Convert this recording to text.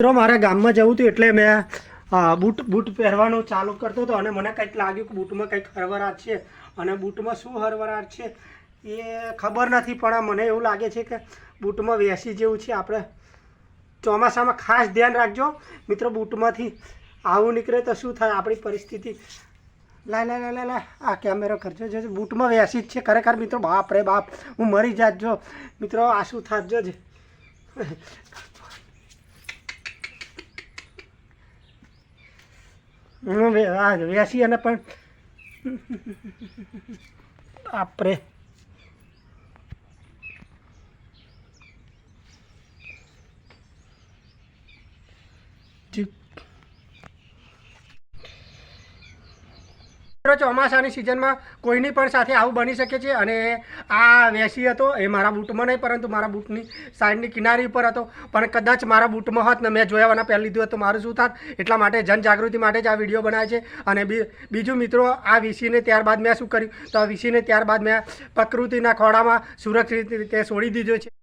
મિત્રો, મારે ગામમાં જવું હતું એટલે મેં બૂટ બૂટ પહેરવાનું ચાલુ કરતો હતો અને મને કંઈક લાગ્યું કે બૂટમાં કંઈક હરવરાટ છે. અને બૂટમાં શું હરવરાટ છે એ ખબર નથી, પણ મને એવું લાગે છે કે બૂટમાં વેસી જેવું છે. આપણે ચોમાસામાં ખાસ ધ્યાન રાખજો. મિત્રો, બૂટમાંથી આવું નીકળે તો શું થાય આપણી પરિસ્થિતિ? લા લા લા લા લા આ કેમેરો કરજો. જો બૂટમાં વેસી જ છે. ખરેખર, મિત્રો, બાપ રે બાપ, હું મરી જાત જો. મિત્રો, આ શું થાત જો હું વે- આ વેસી અને પણ આપણે મિત્રો ચોમાસાની સિઝનમાં કોઈની પણ સાથે આવું બની શકે છે અને આ વેસી હતો, એ મારા બૂટમાં નહીં, પરંતુ મારા બૂટની સાઈડની કિનારી ઉપર હતો. પણ કદાચ મારા બૂટમાં હોત ને, મેં જોયાવાના પહેલી લીધું હતું મારું શું થાત? એટલા માટે જનજાગૃતિ માટે જ આ વીડિયો બનાવે છે. અને બીજું મિત્રો, આ વીસીને ત્યારબાદ મેં શું કર્યું? તો આ વીસીને ત્યારબાદ મેં પ્રકૃતિના ખોળામાં સુરક્ષિત રીતે છોડી દીધો છે.